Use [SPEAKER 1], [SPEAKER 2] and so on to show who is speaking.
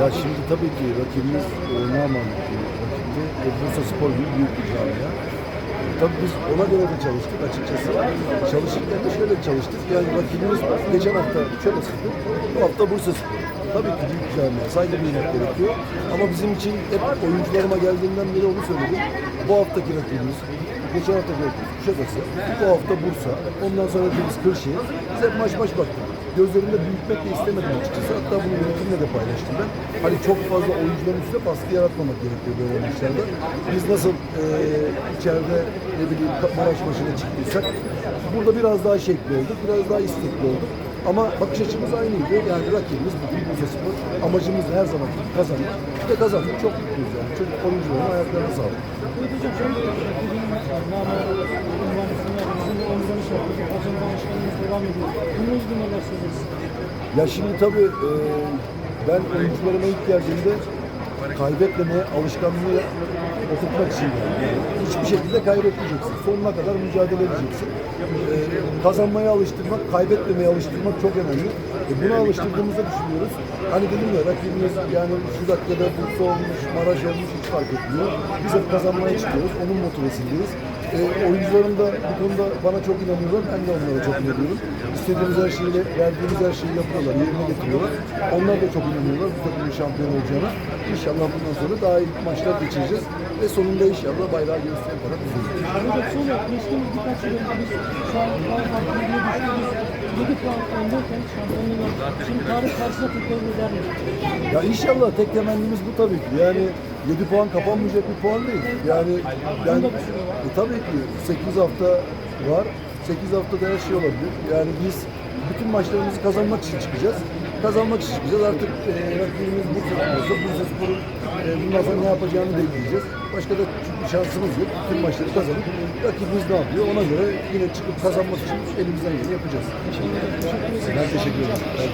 [SPEAKER 1] Ya şimdi tabii ki rakibimiz e, Naman rakibinde e, Bursa Spor gibi büyük bir camia. E, Tabii biz ona göre de çalıştık açıkçası. Çalışırken de şöyle çalıştık. Yani rakibimiz geçen hafta sıktı. Bu hafta Bursa Spor. Tabii ki büyük camia. Saygı duymak gerekiyor. Ama bizim için hep oyuncularıma geldiğinden beri onu söyledim. Bu haftaki rakibimiz Geçen haftaki rakibimiz Kuşadası. Bu hafta Bursa. Ondan sonra rakibimiz Kırşehir. Biz hep maç maç baktık gözlerinde büyütmek de istemedim açıkçası. Hatta bunu yönetimle de paylaştım ben. Hani çok fazla oyuncuların üstüne baskı yaratmamak gerekiyor böyle maçlarda. Biz nasıl e, içeride ne bileyim Maraş maçına çıktıysak burada biraz daha şekli olduk, biraz daha istekli olduk. Ama bakış açımız aynıydı. Yani rakibimiz bugün Bursa Spor. Amacımız her zaman kazanmak. Ve kazandık. Çok mutluyuz yani. Çocuk oyuncuların ayaklarına sağlık.
[SPEAKER 2] Hocam şöyle bir rakibimiz var. Nama devam ediyor. Bununla ilgili?
[SPEAKER 1] Ya şimdi tabii e, ben oyuncularıma ilk geldiğimde kaybetmemeye alışkanlığı oturtmak için. Yani hiçbir şekilde kaybetmeyeceksin. Sonuna kadar mücadele edeceksin. E, kazanmaya alıştırmak, kaybetmemeye alıştırmak çok önemli. E, buna alıştırdığımızda düşünüyoruz. Hani dedim ya rakibimiz yani şu dakikada Bursa olmuş, Maraş olmuş hiç fark etmiyor. Biz hep kazanmaya çıkıyoruz. Onun motivesindeyiz. E, oyuncularım da bu konuda bana çok inanıyorlar. Ben de onlara çok inanıyorum. İstediğimiz her şeyi, verdiğimiz her şeyi yapıyorlar, yerine getiriyorlar. Onlar da çok inanıyorlar bu takımın şampiyon olacağına. İnşallah bundan sonra daha iyi maçlar geçireceğiz. Ve sonunda inşallah bayrağı gösteren taraf biz olacağız.
[SPEAKER 2] Hocam şöyle geçtiğimiz birkaç yıl önce biz şu an bir düştüğümüz 7 puan öndeyken şampiyonluğu Şimdi tarih karşısına mi?
[SPEAKER 1] Ya inşallah tek temennimiz bu tabii ki. Yani 7 puan kapanmayacak bir puan değil. Yani ben e, tabii ki 8 hafta var. 8 haftada her şey olabilir. Yani biz bütün maçlarımızı kazanmak için çıkacağız. Kazanmak için çıkacağız. Artık e, rakibimiz Bursa olsa Bursa Spor'un e, bundan sonra ne yapacağını bekleyeceğiz. Başka da şansımız yok. Bütün maçları kazanıp rakibimiz ne yapıyor ona göre yine çıkıp kazanmak için elimizden geleni yapacağız. Ben. Ben teşekkür ederim.